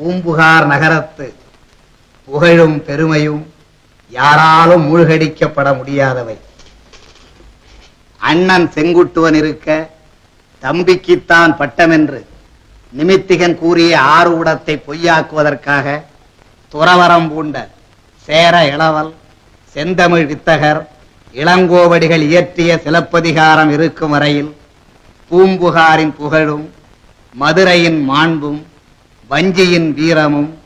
பூம்புகார் நகரத்து. புகழும் பெருமையும் யாராலும் மூழ்கடிக்கப்பட முடியாதவை. அண்ணன் செங்குட்டுவன் இருக்க தம்பிக்குத்தான் பட்டமென்று நிமித்திகன் கூறிய ஆரூடத்தை பொய்யாக்குவதற்காக துறவரம் பூண்ட சேர இளவல் செந்தமிழ் வித்தகர் இளங்கோவடிகள் இயற்றிய சிலப்பதிகாரம் இருக்கும் வரையில் பூம்புகாரின் புகழும் மதுரையின் மாண்பும் வஞ்சியின் வீரமும்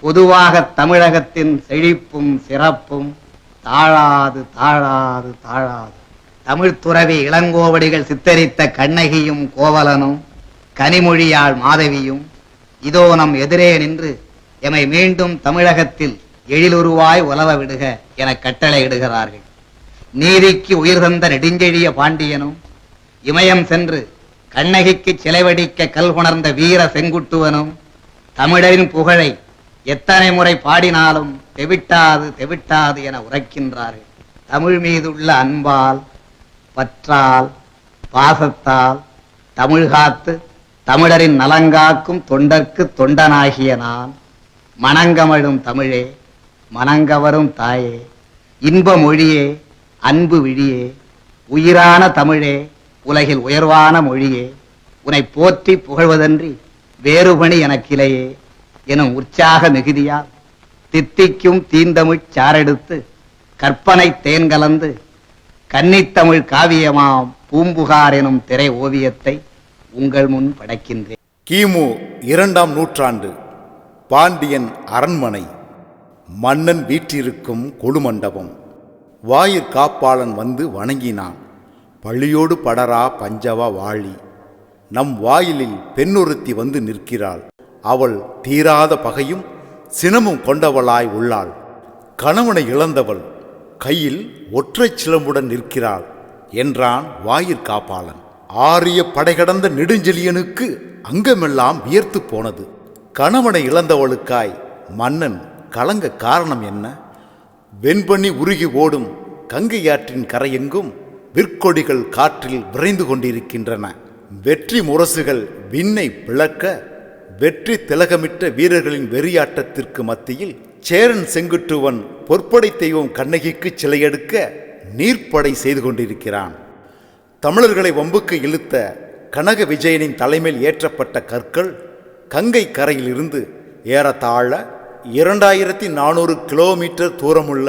பொதுவாக தமிழகத்தின் செழிப்பும் சிறப்பும் தாழாது தாழாது தாழாது. தமிழ்த் துறவி இளங்கோவடிகள் சித்தரித்த கண்ணகியும் கோவலனும் கனிமொழியாள் மாதவியும் இதோ நம் எதிரே நின்று எமை மீண்டும் தமிழகத்தில் எழிலுருவாய் உலவ விடுக என கட்டளையிடுகிறார்கள். நீதிக்கு உயிர் தந்த நெடுஞ்செழிய பாண்டியனும் இமயம் சென்று கண்ணகிக்கு சிலைவடிக்க கல்குணர்ந்த வீர செங்குட்டுவனும் தமிழரின் புகழை எத்தனை முறை பாடினாலும் தெவிட்டாது தெவிட்டாது என உரைக்கின்றார்கள். தமிழ் மீதுள்ள அன்பால் பற்றால் பாசத்தால் தமிழ் காத்து தமிழரின் நலங்காக்கும் தொண்டர்க்கு தொண்டனாகிய நான் மணங்கமழும் தமிழே மணங்கவரும் தாயே இன்ப மொழியே அன்பு விழியே உயிரான தமிழே உலகில் உயர்வான மொழியே உனை போற்றி புகழ்வதன்றி வேறுபணி எனக்கிலையே எனும் உற்சாக மிகுதியால் தித்திக்கும் தீந்தமிழ் சாரெடுத்து கற்பனை தேன் கலந்து கன்னித்தமிழ் காவியமாம் பூம்புகார் எனும் திரை ஓவியத்தை உங்கள் முன் படைக்கின்றேன். கிமு இரண்டாம் நூற்றாண்டு. பாண்டியன் அரண்மனை. மன்னன் வீற்றிருக்கும் கொழுமண்டபம். வாயிற் காப்பாளன் வந்து வணங்கினான். பழியோடு படரா பஞ்சவா வாழி. நம் வாயிலில் பெண்ணொருத்தி வந்து நிற்கிறாள். அவள் தீராத பகையும் சினமும் கொண்டவளாய் உள்ளாள். கணவனை இழந்தவள் கையில் ஒற்றை சிலம்புடன் நிற்கிறாள் என்றான் வாயிற்காப்பாளன் ஆரிய படைகடந்த நெடுஞ்செழியனுக்கு அங்கமெல்லாம் வியர்த்து போனது. கணவனை இழந்தவளுக்காய் மன்னன் கலங்க காரணம் என்ன? வெண்பனி உருகி ஓடும் கங்கையாற்றின் கரையெங்கும் விற்கொடிகள் காற்றில் விரைந்து கொண்டிருக்கின்றன. வெற்றி முரசுகள் விண்ணை பிளக்க வெற்றி திலகமிட்ட வீரர்களின் வெறியாட்டத்திற்கு மத்தியில் சேரன் செங்குட்டுவன் பொற்படை தெய்வம் கண்ணகிக்கு சிலையெடுக்க நீர்ப்படை செய்து கொண்டிருக்கிறான். தமிழர்களை வம்புக்கு இழுத்த கனக விஜயனின் தலைமையில் ஏற்றப்பட்ட கற்கள் கங்கை கரையிலிருந்து ஏறத்தாழ இரண்டாயிரத்தி நானூறு கிலோமீட்டர் தூரமுள்ள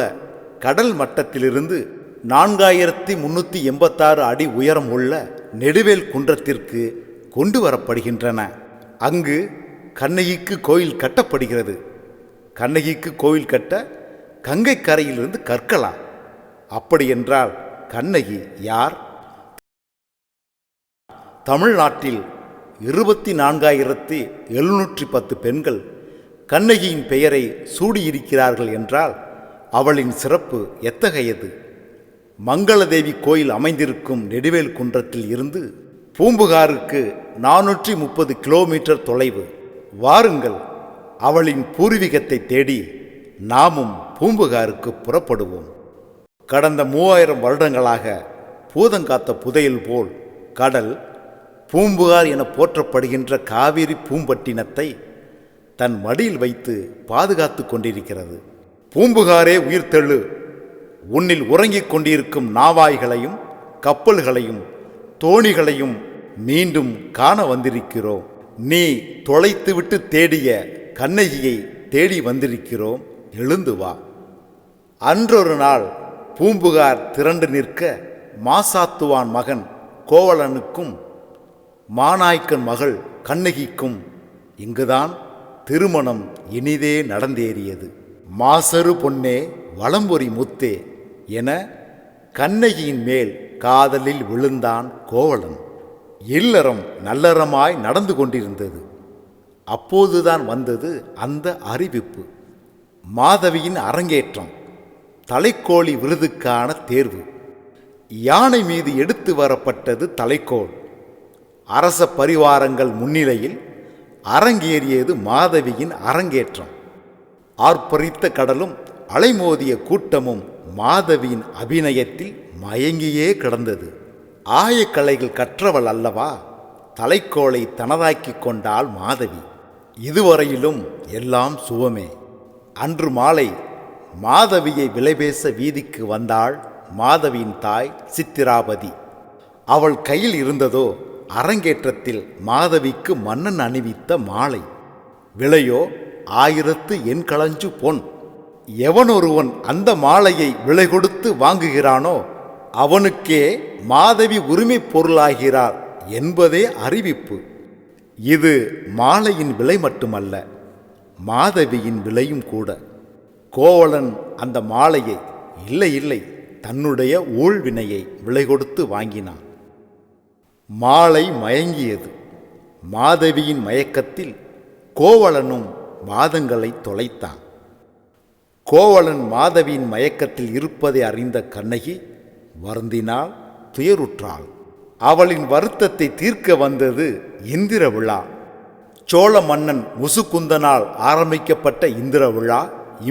கடல் மட்டத்திலிருந்து நான்காயிரத்தி முன்னூற்றி எண்பத்தாறு அடி உயரம் உள்ள நெடுவேல் குன்றத்திற்கு கொண்டு வரப்படுகின்றன. அங்கு கண்ணகிக்கு கோயில் கட்டப்படுகிறது. கண்ணகிக்கு கோயில் கட்ட கங்கை கரையிலிருந்து கற்கலாம். அப்படியென்றால் கண்ணகி யார்? தமிழ்நாட்டில் இருபத்தி நான்காயிரத்தி எழுநூற்றி பத்து பெண்கள் கண்ணகியின் பெயரை சூடியிருக்கிறார்கள் என்றால் அவளின் சிறப்பு எத்தகையது? மங்களதேவி கோயில் அமைந்திருக்கும் நெடுவேல் குன்றத்தில் இருந்து பூம்புகாருக்கு நானூற்றி முப்பது கிலோமீட்டர் தொலைவு. வாருங்கள் அவளின் பூர்வீகத்தை தேடி நாமும் பூம்புகாருக்கு புறப்படுவோம். கடந்த மூவாயிரம் வருடங்களாக பூதங்காத்த புதையல் போல் கடல் பூம்புகார் என போற்றப்படுகின்ற காவிரி பூம்பட்டினத்தை தன் மடியில் வைத்து பாதுகாத்து கொண்டிருக்கிறது. பூம்புகாரே உயிர்த்தெழு உன்னில் உறங்கிக் கொண்டிருக்கும் நாவாய்களையும் கப்பல்களையும் தோணிகளையும் மீண்டும் காண வந்திருக்கிறோம். நீ தொலைத்துவிட்டு தேடிய கண்ணகியை தேடி வந்திருக்கிறோம். எழுந்து வா. அன்றொரு நாள் பூம்புகார் திரண்டு நிற்க மாசாத்துவான் மகன் கோவலனுக்கும் மாநாய்க்கன் மகள் கண்ணகிக்கும் இங்குதான் திருமணம் இனிதே நடந்தேறியது. மாசரு பொன்னே வளம்பொறி முத்தே என கண்ணகியின் மேல் காதலில் விழுந்தான் கோவலன். இல்லறம் நல்லறமாய் நடந்து கொண்டிருந்தது. அப்போதுதான் வந்தது அந்த அறிவிப்பு. மாதவியின் அரங்கேற்றம் தலைக்கோழி விருதுக்கான தேர்வு. யானை மீது எடுத்து வரப்பட்டது தலைக்கோள். அரச பரிவாரங்கள் முன்னிலையில் அரங்கேறியது மாதவியின் அரங்கேற்றம். ஆர்ப்பரித்த கடலும் அலைமோதிய கூட்டமும் மாதவியின் அபிநயத்தில் மயங்கியே கிடந்தது. ஆயக்கலைகள் கற்றவள் அல்லவா? தலைக்கோளை தனதாக்கிக் கொண்டாள் மாதவி. இதுவரையிலும் எல்லாம் சுவமே. அன்று மாலை மாதவியை விலைபேச வீதிக்கு வந்தாள் மாதவியின் தாய் சித்திராபதி. அவள் கையில் இருந்ததோ அரங்கேற்றத்தில் மாதவிக்கு மன்னன் அணிவித்த மாலை. விலையோ ஆயிரத்து எண்களஞ்சு பொன். எவனொருவன் அந்த மாலையை விலை கொடுத்து வாங்குகிறானோ அவனுக்கே மாதவி உரிமை பொருளாகிறார் என்பதே அறிவிப்பு. இது மாலையின் விலை மட்டுமல்ல மாதவியின் விலையும் கூட. கோவலன் அந்த மாலையை இல்லை இல்லை தன்னுடைய ஊழ்வினையை விலை கொடுத்து வாங்கினான். மாலை மயங்கியது. மாதவியின் மயக்கத்தில் கோவலனும் வாதங்களை தொலைத்தான். கோவலன் மாதவியின் மயக்கத்தில் இருப்பதை அறிந்த கண்ணகி வருந்தினாள் துயருற்றாள். அவளின் வருத்தத்தை தீர்க்க வந்தது இந்திர விழா. சோழ மன்னன் முசுகுந்தனால் ஆரம்பிக்கப்பட்ட இந்திர விழா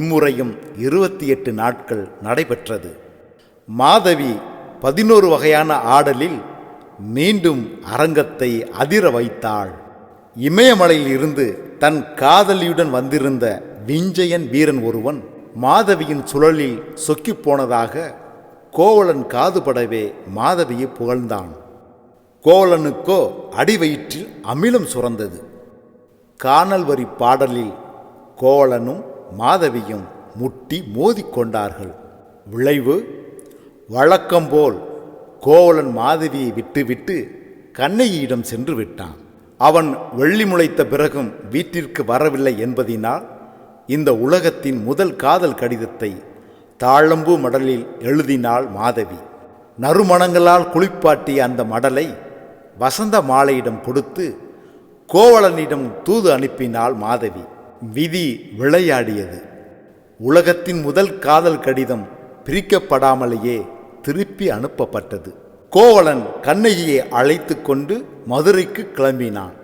இம்முறையும் இருபத்தி எட்டு நாட்கள் நடைபெற்றது. மாதவி பதினோரு வகையான ஆடலில் மீண்டும் அரங்கத்தை அதிர வைத்தாள். இமயமலையில் இருந்து தன் காதலியுடன் வந்திருந்த விஞ்சயன் வீரன் ஒருவன் மாதவியின் சுழலில் சொக்கிப் போனதாக கோவலன் காதுபடவே மாதவியை புகழ்ந்தான். கோவலனுக்கோ அடிவயிற்றில் அமிலம் சுரந்தது. காணல் வரி பாடலில் கோவலனும் மாதவியும் முட்டி மோதிக்கொண்டார்கள் விளைவு வழக்கம்போல் கோவலன் மாதவியை விட்டுவிட்டு கண்ணகியிடம் சென்று விட்டான். அவன் வெள்ளி முளைத்த பிறகும் வீட்டிற்கு வரவில்லை என்பதினால் இந்த உலகத்தின் முதல் காதல் கடிதத்தை தாழம்பூ மடலில் எழுதினாள் மாதவி. நறுமணங்களால் குளிப்பாட்டிய அந்த மடலை வசந்த மாலையிடம் கொடுத்து கோவலனிடம் தூது அனுப்பினாள் மாதவி. விதி விளையாடியது. உலகத்தின் முதல் காதல் கடிதம் பிரிக்கப்படாமலேயே திருப்பி அனுப்பப்பட்டது. கோவலன் கண்ணகியை அழைத்து கொண்டு மதுரைக்கு கிளம்பினான்.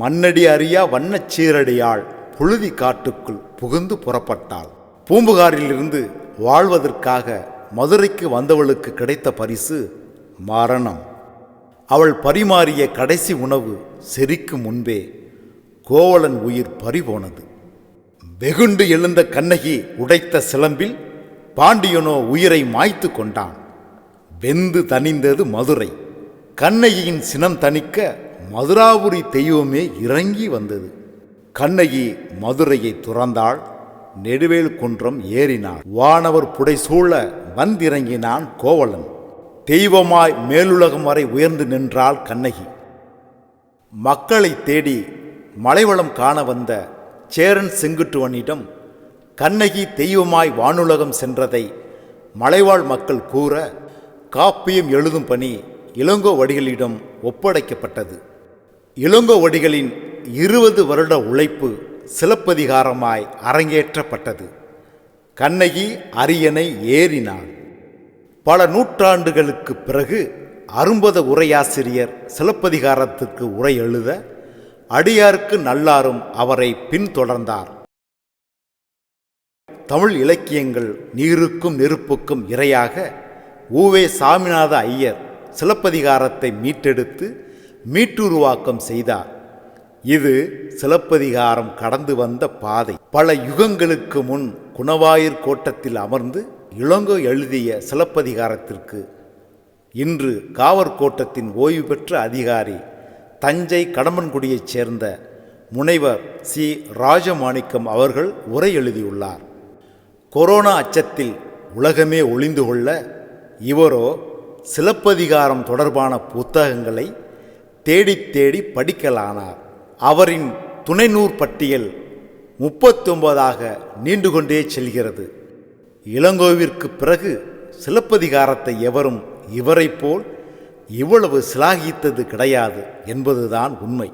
மண்ணடி அறியா வண்ணச் சீரடியாள் புழுதி காட்டுக்குள் புகுந்து புறப்பட்டாள். பூம்புகாரிலிருந்து வாழ்வதற்காக மதுரைக்கு வந்தவளுக்கு கிடைத்த பரிசு மரணம். அவள் பரிமாறிய கடைசி உணவு செரிக்கும் முன்பே கோவலன் உயிர் பறிபோனது. வெகுண்டு எழுந்த கண்ணகி உடைத்த சிலம்பில் பாண்டியனோ உயிரை மாய்த்து கொண்டான். வெந்து தணிந்தது மதுரை. கண்ணகியின் சினம் தணிக்க மதுராபுரி தெய்வமே இறங்கி வந்தது. கண்ணகி மதுரையை துறந்தாள் நெடுவேல் குன்றம் ஏறினாள். வானவர் புடைசூழ வந்திறங்கினான் கோவலன். தெய்வமாய் மேலுலகம் வரை உயர்ந்து நின்றாள் கண்ணகி. மக்களை தேடி மலைவளம் காண வந்த சேரன் செங்குட்டுவனிடம் கண்ணகி தெய்வமாய் வானுலகம் சென்றதை மலைவாழ் மக்கள் கூற காப்பியம் எழுதும் பணி இளங்கோவடிகளிடம் ஒப்படைக்கப்பட்டது. இளங்கோவடிகளின் இருபது வருட உழைப்பு சிலப்பதிகாரமாய் அரங்கேற்றப்பட்டது. கண்ணகி அரியணை ஏறினாள் பல நூற்றாண்டுகளுக்கு பிறகு அரும்பத உரையாசிரியர் சிலப்பதிகாரத்திற்கு உரை எழுத அடியாருக்கு நல்லாரும் அவரை பின்தொடர்ந்தார். தமிழ் இலக்கியங்கள் நீருக்கும் நெருப்புக்கும் இரையாக ஊவே சாமிநாத ஐயர் சிலப்பதிகாரத்தை மீட்டெடுத்து மீட்டுருவாக்கம் செய்தார். இது சிலப்பதிகாரம் கடந்து வந்த பாதை. பல யுகங்களுக்கு முன் குணவாயிற் கோட்டத்தில் அமர்ந்து இளங்கோ எழுதிய சிலப்பதிகாரத்திற்கு இன்று காவற்கோட்டத்தின் ஓய்வு பெற்ற அதிகாரி தஞ்சை கடம்பன்குடியைச் சேர்ந்த முனைவர் சி. ராஜமாணிக்கம் அவர்கள் உரை எழுதியுள்ளார். கொரோனா அச்சத்தில் உலகமே ஒளிந்து கொள்ள இவரோ சிலப்பதிகாரம் தொடர்பான புத்தகங்களை தேடித் தேடி படிக்கலானார். அவரின் துணைநூற் பட்டியல் முப்பத்தொன்பதாக நீண்டு கொண்டே செல்கிறது. இளங்கோவிற்கு பிறகு சிலப்பதிகாரத்தை எவரும் இவரைப் போல் இவ்வளவு சிலாகித்தது கிடையாது என்பதுதான் உண்மை.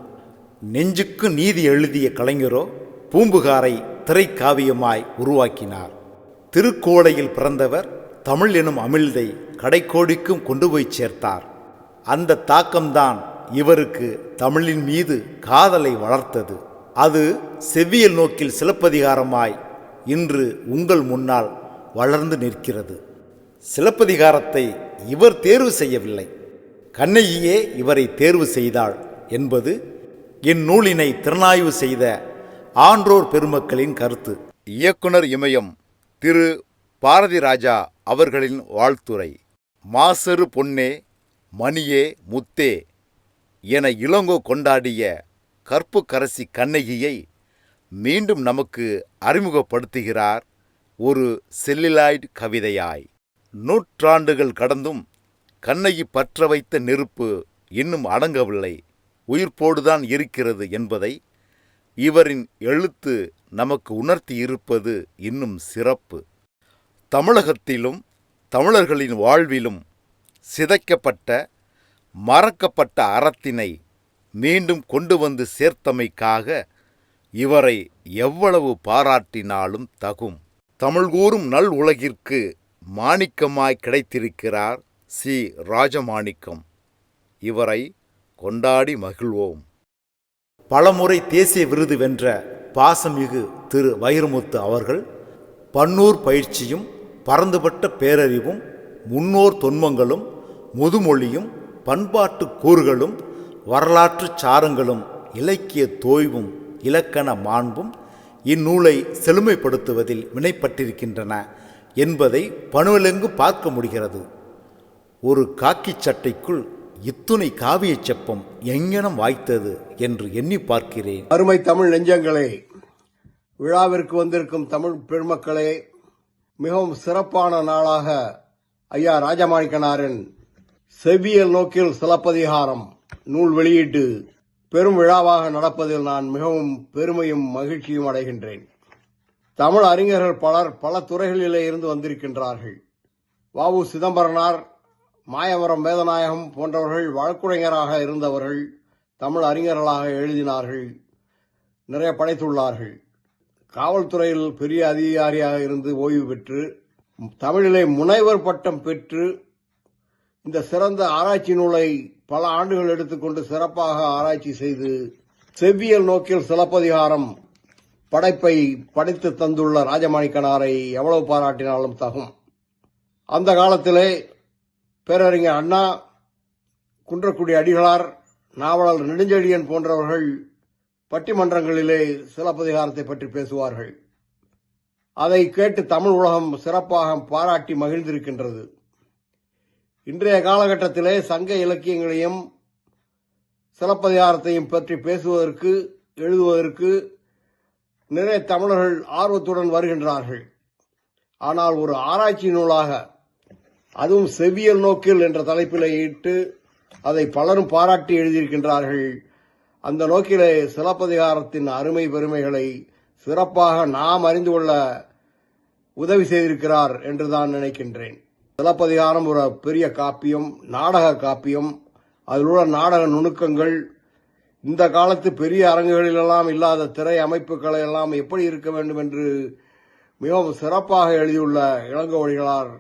நெஞ்சுக்கு நீதி எழுதிய கலைஞரோ பூம்புகாரை திரைக்காவியமாய் உருவாக்கினார். திருக்கோடையில் பிறந்தவர் தமிழ் எனும் அமிழ்தை கடைக்கோடிக்கும் கொண்டு போய் சேர்த்தார். அந்த தாக்கம்தான் இவருக்கு தமிழின் மீது காதலை வளர்த்தது. அது செவ்வியல் நோக்கில் சிலப்பதிகாரமாய் இன்று உங்கள் முன்னால் வளர்ந்து நிற்கிறது. சிலப்பதிகாரத்தை இவர் தேர்வு செய்யவில்லை. கண்ணகியே இவரை தேர்வு செய்தாள் என்பது இந்நூலினை திறனாய்வு செய்த ஆன்றோர் பெருமக்களின் கருத்து. இயக்குனர் இமயம் திரு. பாரதி ராஜா அவர்களின் வாழ்த்துரை. மாசரு பொன்னே மணியே முத்தே என இளங்கோ கொண்டாடிய கற்புக்கரசி கண்ணகியை மீண்டும் நமக்கு அறிமுகப்படுத்துகிறார் ஒரு செல்லிலாய்டு கவிதையாய். நூற்றாண்டுகள் கடந்தும் கண்ணகி பற்ற வைத்த நெருப்பு இன்னும் அடங்கவில்லை. உயிர்ப்போடுதான் இருக்கிறது என்பதை இவரின் எழுத்து நமக்கு உணர்த்தி இருப்பது இன்னும் சிறப்பு. தமிழகத்திலும் தமிழர்களின் வாழ்விலும் சிதைக்கப்பட்ட மறக்கப்பட்ட அறத்தினை மீண்டும் கொண்டு வந்து சேர்த்தமைக்காக இவரை எவ்வளவு பாராட்டினாலும் தகும். தமிழ் கூறும் நல் உலகிற்கு மாணிக்கமாய் கிடைத்திருக்கிறார் சி. ராஜமாணிக்கம். இவரை கொண்டாடி மகிழ்வோம். பலமுறை தேசிய விருது வென்ற பாசமிகு திரு. வைரமுத்து அவர்கள் பன்னூர் பயிற்சியும் பரந்துபட்ட பேரறிவும் முன்னோர் தொன்மங்களும் முதுமொழியும் பண்பாட்டு கூறுகளும் வரலாற்று சாரங்களும் இலக்கிய தோய்வும் இலக்கண மாண்பும் இந்நூலை செழுமைப்படுத்துவதில் வினைப்பட்டிருக்கின்றன என்பதை பணுவலெங்கு பார்க்க முடிகிறது. ஒரு காக்கி சட்டைக்குள் இத்துணை காவியச் செப்பம் எங்கனம் வாய்த்தது என்று எண்ணி பார்க்கிறேன். அருமை தமிழ் நெஞ்சங்களே விழாவிற்கு வந்திருக்கும் தமிழ் பெருமக்களே மிகவும் சிறப்பான நாளாக ஐயா ராஜமாணிக்கனாரின் செவ்வியல் நோக்கில் சிலப்பதிகாரம் நூல் வெளியீட்டு பெரும் விழாவாக நடப்பதில் நான் மிகவும் பெருமையும் மகிழ்ச்சியும் அடைகின்றேன். தமிழ் அறிஞர்கள் பலர் பல துறைகளிலே இருந்து வந்திருக்கின்றார்கள். வாவு சிதம்பரனார் மாயவரம் வேதநாயகம் போன்றவர்கள் வழக்குரைஞராக இருந்தவர்கள் தமிழ் அறிஞர்களாக எழுதினார்கள் நிறைய படைத்துள்ளார்கள். காவல்துறையில் பெரிய அதிகாரியாக இருந்து ஓய்வு பெற்று தமிழிலே முனைவர் பட்டம் பெற்று இந்த சிறந்த ஆராய்ச்சி நூலை பல ஆண்டுகள் எடுத்துக்கொண்டு சிறப்பாக ஆராய்ச்சி செய்து செவ்வியல் நோக்கில் சிலப்பதிகாரம் படைப்பை படைத்து தந்துள்ள ராஜமாணிக்கனாரை எவ்வளவு பாராட்டினாலும் தகும். அந்த காலத்திலே பேரறிஞர் அண்ணா குன்றக்குடி அடிகளார் நாவலர் நெடுஞ்செழியன் போன்றவர்கள் பட்டிமன்றங்களிலே சிலப்பதிகாரத்தை பற்றி பேசுவார்கள். அதை கேட்டு தமிழ் உலகம் சிறப்பாக பாராட்டி மகிழ்ந்திருக்கின்றது. இன்றைய காலகட்டத்திலே சங்க இலக்கியங்களையும் சிலப்பதிகாரத்தையும் பற்றி பேசுவதற்கு எழுதுவதற்கு நிறைய தமிழர்கள் ஆர்வத்துடன் வருகின்றார்கள். ஆனால் ஒரு ஆராய்ச்சி நூலாக அதுவும் செவியல் நோக்கில் என்ற தலைப்பிலே இட்டு அதை பலரும் பாராட்டி எழுதியிருக்கின்றார்கள். அந்த நோக்கிலே சிலப்பதிகாரத்தின் அருமை பெருமைகளை சிறப்பாக நாம் அறிந்து கொள்ள உதவி செய்திருக்கிறார் என்று தான் நினைக்கின்றேன். சிலப்பதிகாரம் ஒரு பெரிய காப்பியம் நாடக காப்பியம். அதில் உள்ள நாடக நுணுக்கங்கள் இந்த காலத்து பெரிய அரங்குகளிலெல்லாம் இல்லாத திரை அமைப்புகளை எல்லாம் எப்படி இருக்க வேண்டும் என்று மிகவும் சிறப்பாக எழுதியுள்ள இளங்கோவடிகளார்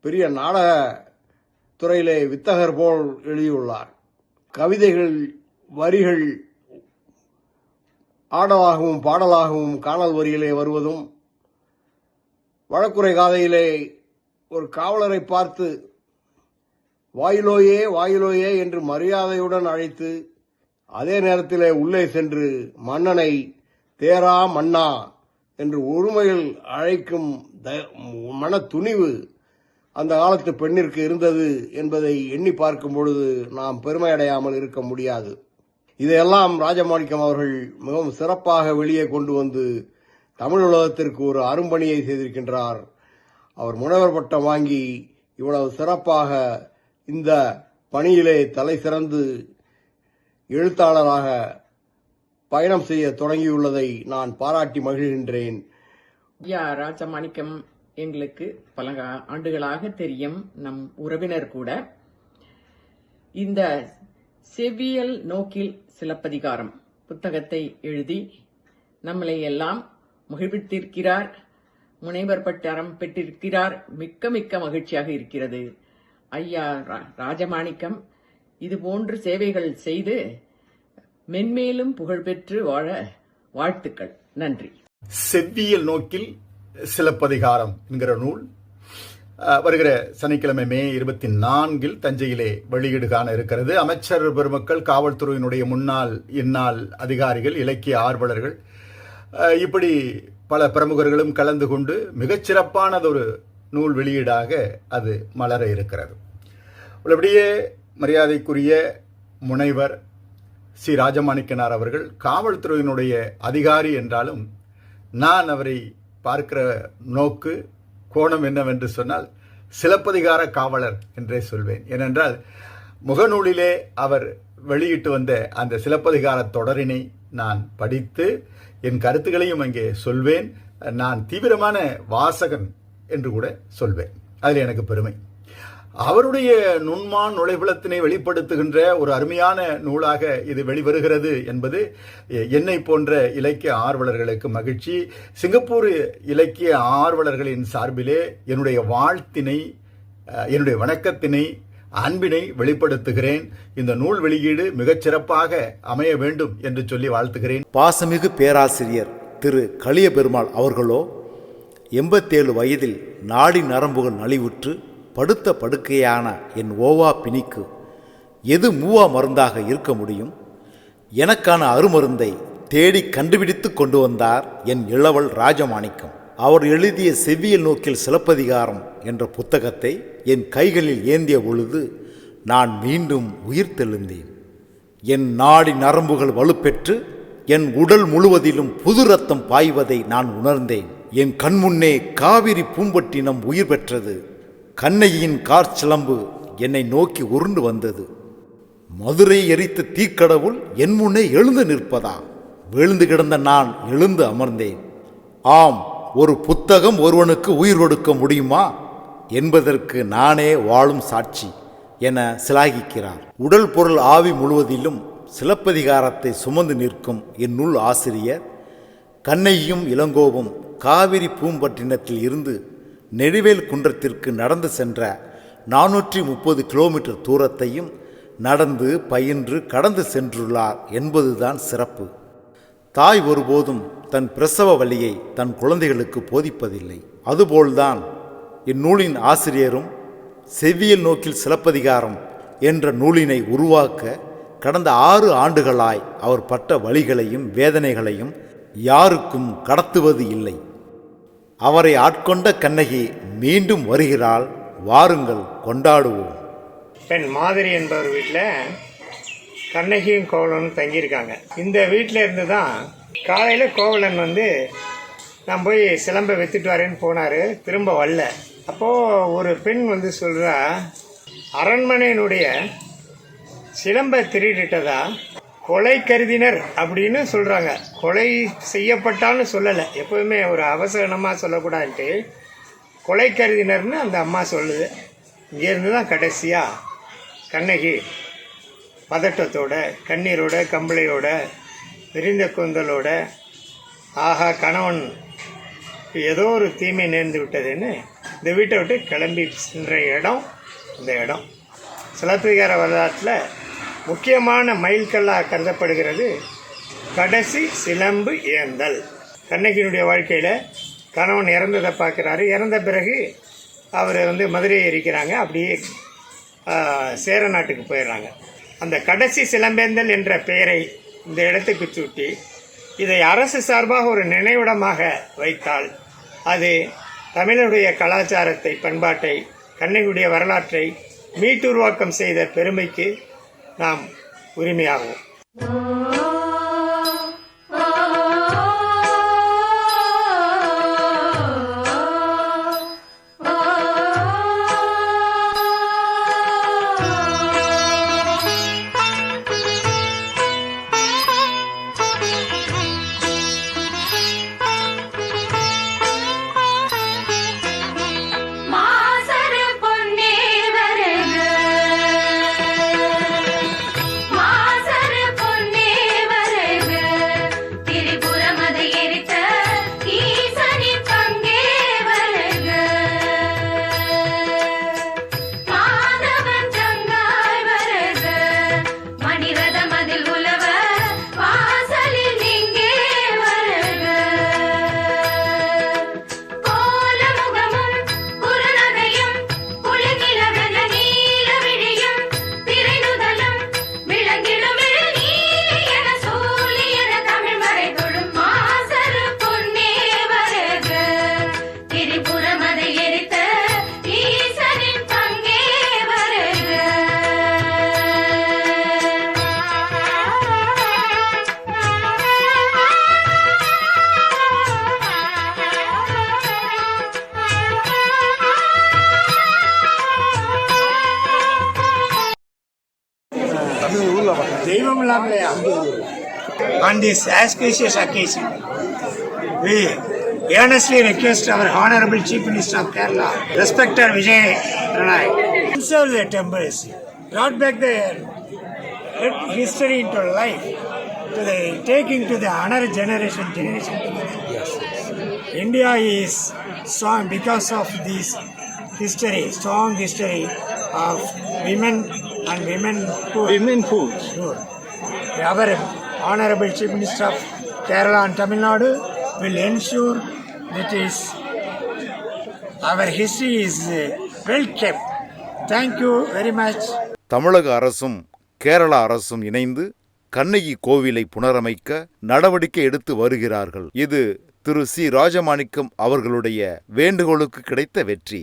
பெரிய நாடக துறையிலே வித்தகர் போல் எழுதியுள்ளார். கவிதைகள் வரிகள் ஆடலாகவும் பாடலாகவும் காணல் வரியிலே வருவதும் வழக்குரை காதையிலே ஒரு காவலரை பார்த்து வாயிலோயே வாயிலோயே என்று மரியாதையுடன் அழைத்து அதே நேரத்திலே உள்ளே சென்று மன்னனை தேரா மன்னா என்று ஒருமையில் அழைக்கும் த- மன துணிவு அந்த காலத்து பெண்ணிற்கு இருந்தது என்பதை எண்ணி பார்க்கும் பொழுது நாம் பெருமையடையாமல் இருக்க முடியாது. இதையெல்லாம் ராஜமாணிக்கம் அவர்கள் மிகவும் சிறப்பாக வெளியே கொண்டு வந்து தமிழ் உலகத்திற்கு ஒரு அரும்பணியை செய்திருக்கின்றார். அவர் முனைவர் பட்டம் வாங்கி இவ்வளவு சிறப்பாக இந்த பணியிலே தலை சிறந்து எழுத்தாளராக பயணம் செய்ய தொடங்கியுள்ளதை நான் பாராட்டி மகிழ்கின்றேன். ஐயா ராஜமாணிக்கம் எங்களுக்கு பல ஆண்டுகளாக தெரியும் நம் உறவினர் கூட. இந்த செவ்வியல் நோக்கில் சிலப்பதிகாரம் புத்தகத்தை எழுதி நம்மளை எல்லாம் மகிழ்வித்திருக்கிறார். முனைவர் பட்டம் பெற்றிருக்கிறார். மிக்க மிக்க மகிழ்ச்சியாக இருக்கிறது. ஐயா ரா- ராஜமாணிக்கம் இது போன்று சேவைகள் செய்து மென்மேலும் புகழ்பெற்று வாழ வாழ்த்துக்கள். நன்றி. செவ்வியல் நோக்கில் சிலப்பதிகாரம் என்கிற நூல் வருகிற சனிக்கிழமை மே இருபத்தி நான்கில் தஞ்சையிலே வெளியீடு காண இருக்கிறது. அமைச்சர் பெருமக்கள் காவல்துறையினுடைய முன்னாள் இந்நாள் அதிகாரிகள் இலக்கிய ஆர்வலர்கள் இப்படி பல பிரமுகர்களும் கலந்து கொண்டு மிகச்சிறப்பானதொரு நூல் வெளியீடாக அது மலர இருக்கிறது. உள்ளபடியே மரியாதைக்குரிய முனைவர் சி. ராஜமாணிக்கனார் அவர்கள் காவல்துறையினுடைய அதிகாரி என்றாலும் நான் அவரை பார்க்கிற நோக்கு கோணம் என்னவென்று சொன்னால் சிலப்பதிகார காவலர் என்றே சொல்வேன். ஏனென்றால் முகநூலிலே அவர் வெளியிட்டு வந்த அந்த சிலப்பதிகார தொடரினை நான் படித்து என் கருத்துக்களையும் அங்கே சொல்வேன். நான் தீவிரமான வாசகன் என்று கூட சொல்வேன். அதில் எனக்கு பெருமை. அவருடைய நுண்மான் நுழைபுலத்தினை வெளிப்படுத்துகின்ற ஒரு அருமையான நூலாக இது வெளிவருகிறது என்பது என்னை போன்ற இலக்கிய ஆர்வலர்களுக்கு மகிழ்ச்சி. சிங்கப்பூர் இலக்கிய ஆர்வலர்களின் சார்பிலே என்னுடைய வாழ்த்தினை என்னுடைய வணக்கத்தினை அன்பினை வெளிப்படுத்துகிறேன். இந்த நூல் வெளியீடு மிகச் சிறப்பாக அமைய வேண்டும் என்று சொல்லி வாழ்த்துகிறேன். பாசமிகு பேராசிரியர் திரு களிய பெருமாள் அவர்களோ எண்பத்தேழு வயதில் நாடி நரம்புகள் நலிவுற்று படுத்த படுக்கையான என் ஓவா பிணிக்கு எது மூவா மருந்தாக இருக்க முடியும்? எனக்கான அருமருந்தை தேடி கண்டுபிடித்து கொண்டு வந்தார் என் இளவல் ராஜமாணிக்கம். அவர் எழுதிய செவ்வியல் நோக்கில் சிலப்பதிகாரம் என்ற புத்தகத்தை என் கைகளில் ஏந்திய பொழுது நான் மீண்டும் உயிர் தெழுந்தேன். என் நாடி நரம்புகள் வலுப்பெற்று என் உடல் முழுவதிலும் புது ரத்தம் பாய்வதை நான் உணர்ந்தேன். என் கண்முன்னே காவிரி பூம்பட்டினம் உயிர் பெற்றது. கண்ணகியின் கார் சிலம்பு என்னை நோக்கி உருண்டு வந்தது. மதுரை எரித்த தீக்கடவுள் என் முன்னே எழுந்து நிற்பதா? விழுந்து கிடந்த நான் எழுந்து அமர்ந்தேன். ஆம் ஒரு புத்தகம் ஒருவனுக்கு உயிர் கொடுக்க முடியுமா? என்பதற்கு நானே வாழும் சாட்சி என சிலாகிக்கிறார். உடல் பொருள் ஆவி முழுவதிலும் சிலப்பதிகாரத்தை சுமந்து நிற்கும் இந்நூல் ஆசிரியர் கண்ணையும் இளங்கோவும் காவிரி பூம்பட்டினத்தில் இருந்து நெடுவேல் குன்றத்திற்கு நடந்து சென்ற நானூற்றி முப்பது கிலோமீட்டர் தூரத்தையும் நடந்து பயின்று கடந்து சென்றுள்ளார் என்பதுதான் சிறப்பு. தாய் ஒருபோதும் தன் பிரசவ வழியை தன் குழந்தைகளுக்கு போதிப்பதில்லை. அதுபோல்தான் இந்நூலின் ஆசிரியரும் செவ்வியல் நோக்கில் சிலப்பதிகாரம் என்ற நூலினை உருவாக்க கடந்த ஆறு ஆண்டுகளாய் அவர் பட்ட வழிகளையும் வேதனைகளையும் யாருக்கும் கடத்துவது இல்லை. அவரை ஆட்கொண்ட கண்ணகி மீண்டும் வருகிறாள். வாருங்கள் கொண்டாடுவோம். பெண் மாதிரி என்பவர் வீட்டில் கண்ணகியும் கோவலனும் தங்கியிருக்காங்க. இந்த வீட்டில் இருந்து தான் காலையில் கோவலன் வந்து நான் போய் சிலம்பை வித்துட்டு வரேன்னு போனார் திரும்ப வரல. அப்போது ஒரு பெண் வந்து சொல்கிறா அரண்மனையினுடைய சிலம்பை திருடிட்டதா? கொலை கருதினர் அப்படின்னு சொல்கிறாங்க கொலை செய்யப்பட்டான்னு சொல்லலை. எப்போதுமே ஒரு அவசரமாக சொல்லக்கூடாதுன்ட்டு கொலை கருதினர்னு அந்த அம்மா சொல்லுது. இங்கேருந்து தான் கடைசியாக கண்ணகி பதட்டத்தோட கண்ணீரோட கம்பளையோட விரிந்த கூந்தலோட ஆஹா கணவன் ஏதோ ஒரு தீமை நேர்ந்து விட்டதுன்னு இந்த வீட்டை விட்டு கிளம்பி சென்ற இடம் இந்த இடம். சிலப்பதிகார வரலாற்றில் முக்கியமான மைல்கல்லாக கருதப்படுகிறது கடைசி சிலம்பு ஏந்தல். கண்ணகியினுடைய வாழ்க்கையில் கணவன் இறந்ததை பார்க்குறாரு. இறந்த பிறகு அவர் வந்து மதுரையை எரிக்கிறாங்க அப்படியே சேர நாட்டுக்கு போயிடுறாங்க. அந்த கடைசி சிலம்பேந்தல் என்ற பெயரை இந்த இடத்துக்கு சூட்டி இதை அரசு சார்பாக ஒரு நினைவிடமாக வைத்தால் அது தமிழருடைய கலாச்சாரத்தை பண்பாட்டை கண்ணகியுடைய வரலாற்றை மீட்டுருவாக்கம் செய்த பெருமைக்கு நாம் உரிமையாகும் this auspicious occasion, we earnestly request our Honorable Chief Minister of Kerala, respected Vijay Ranai, conserve the temples, brought back the history into life, to the taking to the another generation, generation. Yes. India is strong because of this history, strong history of women and women who women who our honorable chief minister of Kerala and Tamil Nadu will ensure that is our history is uh, well kept. Thank you very much. தமிழக அரசும் கேரள அரசும் இணைந்து கண்ணகி கோவிலை புனரமைக்க நடவடிக்கை எடுத்து வருகிறார்கள் இது திரு C Rajamanickam அவர்களுடைய வேண்டுகோளுக்கு கிடைத்த வெற்றி